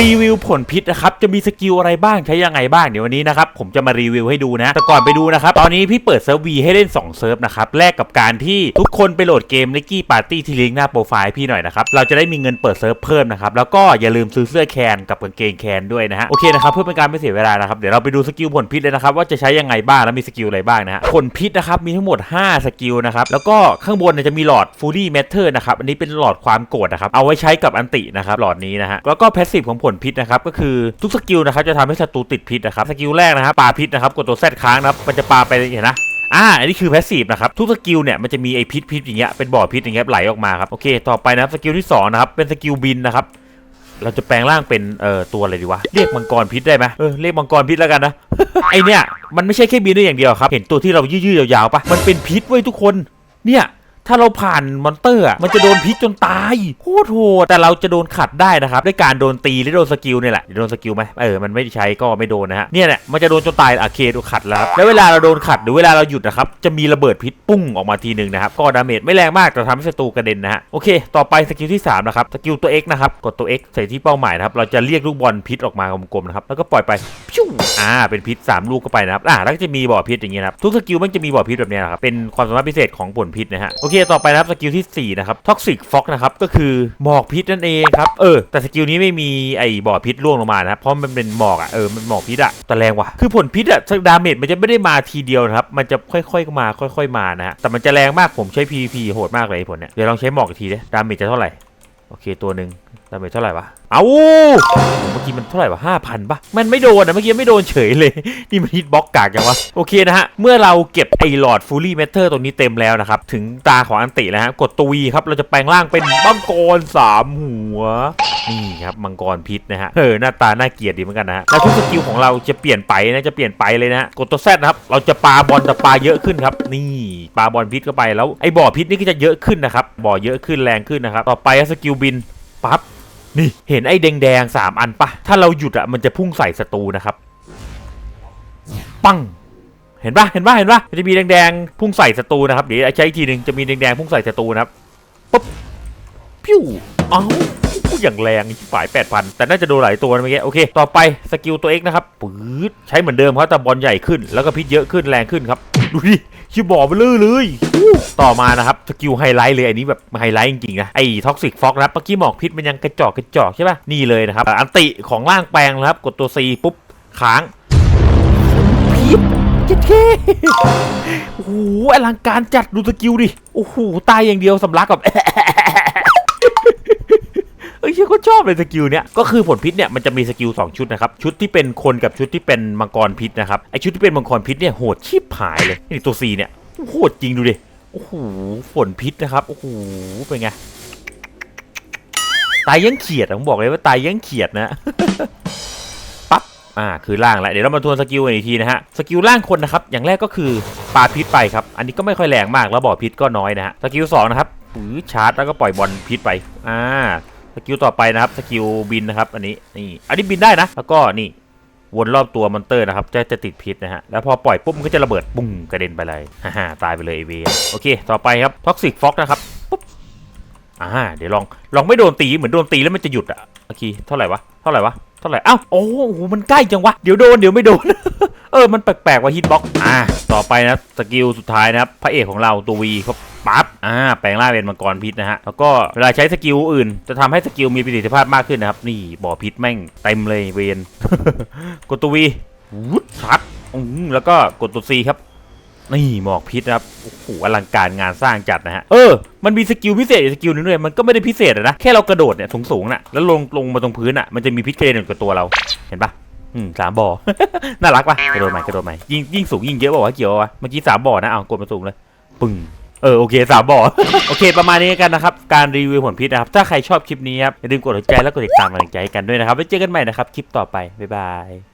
รีวิวผลพิษนะครับจะมีสกิลอะไรบ้างใช้ยังไงบ้างเดี๋ยววันนี้นะครับผมจะมารีวิวให้ดูนะ แต่ก่อนไปดูนะครับ ตอนนี้พี่เปิดเซิร์ฟวีให้เล่น 2 เซิร์ฟนะครับแลกกับการที่ทุกคนไปโหลดเกม n i กกี้ปาร์ตี้ที่ลิงก์หน้าโปรไฟล์พี่หน่อยนะครับเราจะได้มีเงินเปิดเซิร์ฟเพิ่มนะครับแล้วก็อย่าลืมซื้อเสื้อแคนกับกางเกงแคนด้วยนะฮะโอเคนะครับเพื่อเป็นการไม่เสียเวลานะครับเดี๋ยวเราไปดูสกิลผลพิษเลยนะครับว่าจะใช้ยังไงบ้างแล้วมีสกิลอะไรบ้างนะฮะผลพิษนะครับมีทั้งหมด 5 สกิลนะครับแล้วก็ข้างบนจะมีหลอด Fully Matter นะครับอันนี้เป็นหลอดความโกรธนะครับเอาไว้ใช้กับอันตินะครับหลอดนี้นะฮะแล้วก็แพสซีฟของผลพิษนะครับก็คือทุกสกิลนะครับจะทำให้ศัตรูติดพิษนะครับสกิลแรกนะครับปาพิษนะครับกดตัวแซดค้างนะครับมันจะปาไปเห็นนะอ่าอันนี้คือแพสซีฟนะครับ ทุกสกิลเนี่ยมันจะมีไอพิษพิษอย่างเงี้ยเป็นบ่อพิษอย่างเงี้ยไหลออกมาครับ โอเค ต่อไปนะครับสกิลที่สองนะครับเป็นสกิลบินนะครับเราจะแปลงร่างเป็นเอ่อตัวอะไรดีวะเรียกมังกรพิษได้ไหมเออเรียกมังกรพิษแล้วกันนะไอเนี่ยมันไม่ใช่แค่บินได้อย่างเดียวครับ เห็นตัวที่เรายืดๆยาวๆปะมันเป็นพิษเว้ยทุกคนเนี่ย ถ้าเราผ่านมอนเตอร์อะมันจะโดนพิษจนตายโคตรโหดแต่เราจะโดนขัดได้นะครับด้วยการโดนตีหรือโดนสกิลเนี่ยแหละโดนสกิลไหมเออมันไม่ใช้ก็ไม่โดนนะฮะเนี่ยแหละมันจะโดนจนตายอะเคโดนขัดแล้วครับแล้วเวลาเราโดนขัดหรือเวลาเราหยุดนะครับจะมีระเบิดพิษปุ้งออกมาทีหนึ่งนะครับก็ดาเมจไม่แรงมากแต่ทำให้ศัตรูกระเด็นนะฮะโอเค ต่อไปสกิลที่สามนะครับสกิลตัว X นะครับกดตัว X ใส่ที่เป้าหมายนะครับเราจะเรียกลูกบอลพิษออกมากลมๆนะครับแล้วก็ปล่อยไป อ่าเป็นพิษสามลูกเข้าไปนะครับอ่าแล้วก็จะมีบ่อพิษอย่างเงี้ยนะครับทุกสกิลมันจะมีบ่อพิษแบบเนี้ยนะครับเป็นความสามารถพิเศษของผลพิษนะฮะโอเคต่อไปนะครับสกิลที่4นะครับท็อกซิกฟ็อกนะครับก็คือหมอกพิษนั่นเองครับเออแต่สกิลนี้ไม่มีไอ้บ่อพิษร่วงลงมานะครับเพราะมันเป็นหมอกอะเออมันหมอกพิษอะแต่แรงว่ะคือผลพิษอะดาเมจมันจะไม่ได้มาทีเดียวนะครับมันจะค่อยๆมาค่อย ๆมานะฮะแต่มันจะแรงมากผมใช้ PVP โหดมากเลยไอ้ผลเนี่ยเดี๋ยวลองใช้หมอกอีกทีดิดาเมจจะเท่าไหร่โอเคตัวหนึ่งาเมจเท่าไหร่วะ เอาเมื่อกี้มันเท่าไหร่วะห้าพันปะมันไม่โดนนะเมื่อกี้ไม่โดนเฉยเลย นี่มันฮิตบล็อกกากยังวะ โอเคนะฮะ เมื่อเราเก็บไอ้หลอดฟูลี่เมเทอร์ตัวนี้เต็มแล้วนะครับ ถึงตาของอันติแล้วฮะ กดตัววีครับ เราจะแปลงร่างเป็นมังกรสามหัว นี่ครับมังกรพิษนะฮะ เออหน้าตาน่าเกลียดดีเหมือนกันนะฮะ แล้วทุกสกิลของเราจะเปลี่ยนไปนะ จะเปลี่ยนไปเลยนะกดตัวแซดนะครับ เราจะปาบอลแต่ปาเยอะขึ้นครับ นี่ปาบอลพิษเข้าไปแล้วไอ้บ่อพิษนี่ก็จะเยอะขึ้นนะครับ บ่อเยอะขึ้นแรงขึ้นนะครับ ต่อไปสกิลบินปั๊บ นี่เห็นไอ้แดงๆสามอันปะถ้าเราหยุดอะมันจะพุ่งใส่ศัตรูนะครับ ปังเห็นปะเห็นปะเห็นปะจะมีแดงๆพุ่งใส่ศัตรูนะครับเดี๋ยวใช้ทีหนึ่งจะมีแดงๆพุ่งใส่ศัตรูนะครับปุ๊บพิ้วเอ้าอย่างแรงฝ่ายแปดพันแต่น่าจะโดนหลายตัวนะเมื่อกี้โอเค ต่อไปสกิลตัว X นะครับปื๊ดใช้เหมือนเดิมครับแต่บอลใหญ่ขึ้นแล้วก็พิษเยอะขึ้นแรงขึ้นครับ ดูดิ ชิบบอกไปเลยเลยต่อมานะครับสกิลไฮไลท์เลยอันนี้แบบไฮไลท์จริงๆนะไอ้ท็อกซิกฟ็อกนะครับเมื่อกี้หมอกพิษมันยังกระจอกกระจอกใช่ป่ะนี่เลยนะครับอันติของร่างแปลงนะครับ กดตัว C ปุ๊บค้างพิษเจ๊เท่โอ้โหอลังการจัดดูสกิลดิโอ้โหตายอย่างเดียวสำลักกับ เอ้ยเชี่ยก็ชอบเลยสกิลเนี้ยก็คือผลพิษเนี่ยมันจะมีสกิล2ชุดนะครับชุดที่เป็นคนกับชุดที่เป็นมังกรพิษนะครับไอชุดที่เป็นมังกรพิษเนี่ยโหดชิบหายเลยนี่ตัว C เนี่ยโหดจริงดูดิโอ้โหฝนพิษนะครับโอ้โหเป็นไงตายยังเขียดผมบอกเลยว่าตายยังเขียดนะปั๊บอ่าคือล่างแล้วเดี๋ยวเรามาทวนสกิลกันอีกทีนะฮะสกิลล่างคนนะครับอย่างแรกก็คือปาพิษไปครับอันนี้ก็ไม่ค่อยแรงมากแล้วบ่อพิษก็น้อยนะฮะสกิลสองนะครับปื้อชาร์จแล้วก็ปล่อยบอลพิษไปอ่า สกิลต่อไปนะครับสกิลบินนะครับอันนี้นี่อันนี้บินได้นะ แล้วก็นี่วนรอบตัวมอนเตอร์นะครับจะจะติดพิษนะฮะแล้วพอปล่อยปุ๊บมันก็จะระเบิดปุ้งกระเด็นไปเลยฮ่าๆตายไปเลยไอเวโอเค ต่อไปครับท็อกซิกฟ็อกนะครับปุ๊บอ่าเดี๋ยวลองลองไม่โดนตีเหมือนโดนตีแล้วมันจะหยุดอะโอเคเท่าไหร่วะเท่าไหร่วะเท่าไหร่อ้าวโอ้โหมันใกล้จังวะเดี๋ยวโดนเดี๋ยวไม่โดนเออมันแปลกๆว่าฮิตบ็อกอ่าต่อไปนะสกิลสุดท้ายนะครับพระเอกของเราตัววีครับ ปั๊บอ่าแปลงร่างเป็นมังกรพิษนะฮะแล้วก็เวลาใช้สกิลอื่น จะทำให้สกิลมีประสิทธิภาพมากขึ้นนะครับ นี่บ่อพิษแม่งเต็มเลยเวนกดตัววีวุดชัดอืแล้วก็กดตัวซีครับนี่หมอกพิษนะครับโอ้โหอลังการงานสร้างจัดนะฮะเออมันมีสกิลพิเศษอีกสกิลนึงด้วยมันก็ไม่ได้พิเศษนะแค่เรากระโดดเนี่ยสูงๆน่ะแล้วลงลงมาตรงพื้นน่ะมันจะมีพิษกระเด็นกับตัวเราเห็นปะอืมสามบ่อน่ารักปะกระโดดใหม่กระโดดใหม่ยิ่งยิ่งสูงยิ่งเยอะบอกว่าเกี่ยววะเมื่อกี้สามบ่อนะเอากดมาสูงเลยปึ้ง เออโอเคสามบ่อ โอเค ประมาณนี้กันนะครับ การรีวิวผลพิษนะครับ ถ้าใครชอบคลิปนี้ครับอย่าลืมกดหัวใจและกดติดตามกำลังใจให้กันด้วยนะครับไว้เจอกันใหม่นะครับคลิปต่อไปบ๊ายบาย